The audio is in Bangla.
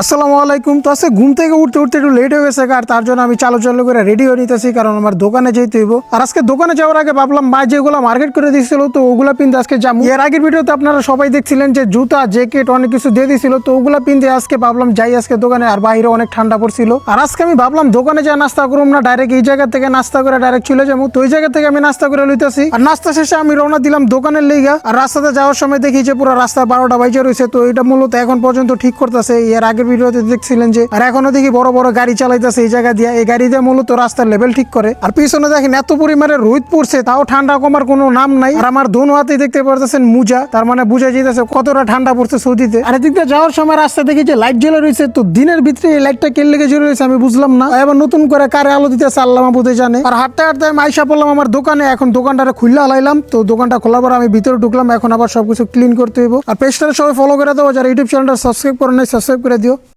আসসালামু আলাইকুম। তো আজকে ঘুম থেকে উঠতে উঠতে একটু লেট হয়ে গেছে আর তার জন্য আমি চালু চালু করে রেডি হয়ে নিতেছি, কারণ আমার দোকানে যেতে হইব। আর আজকে দোকানে যাওয়ার আগে ভাবলাম মা যেগুলো মার্কেট করে দিয়েছিল তো ওগুলা পিনতে আজকে যাব। এর আগের ভিডিওতে আপনারা সবাই দেখছিলেন যে জুতা জ্যাকেট অনেক কিছু দিয়ে দিয়েছিল তো ওগুলা পিনতে আজকে ভাবলাম যাই আজকে দোকানে, আর বাইরে অনেক ঠান্ডা পড়ছিল। আর আজকে আমি ভাবলাম, দোকানে যা নাস্তা করুম না ডাইরেক্ট এই জায়গা থেকে নাস্তা করে ডাইরেক্ট চলে যাব। তো ওই জায়গা থেকে আমি নাস্তা করে লইতেছি, আর নাস্তা শেষে আমি রওনা দিলাম দোকানের লেগা আর রাস্তাতে যাওয়ার সময় দেখি যে পুরো রাস্তা বারোটা বাইজে রয়েছে তো এটা মূলত এখন পর্যন্ত ঠিক করতেছে, এর আগের ভিডিওতে দেখছিলেন যে, আর এখনও দেখি বড় বড় গাড়ি চালাইতেছে এই জায়গা দিয়ে। এই গাড়ি দিয়ে মূলত রাস্তার লেভেল ঠিক করে। আর পিছনে দেখেন এত পরিমাণে রোদ পড়ছে, তাও ঠান্ডা কমার কোনো নাম নাই। আর আমার দোনো হাতেই দেখতে পারতেছেন মুজা, তার মানে বুঝা যেতেছে কতটা ঠান্ডা পড়ছে সৌদিতে। আর এদিক দিয়ে যাওয়ার সময় রাস্তা দেখি যে লাইট জ্বলে রয়েছে তো দিনের ভিতরে এই লাইটটা কেন লেগে জ্বলে রয়েছে আমি বুঝলাম না। এবার নতুন করে কারে আলো দিতেছে আল্লাহ মাহবুদে জানে। আর হাঁটতে হাঁটতে আমি আইসা পড়লাম আমার দোকানে, এখন দোকানটা খুললে আলাইলাম। তো দোকানটা খোলার পর আমি ভিতরে ঢুকলাম, এখন আবার সবকিছু ক্লিন করতে হইব। আর পেজটা সবাই ফলো করে দেবো যারা ইউটিউব চ্যানেলটা সাবস্ক্রাইব করে নাই সাবস্ক্রাইব করে দিও।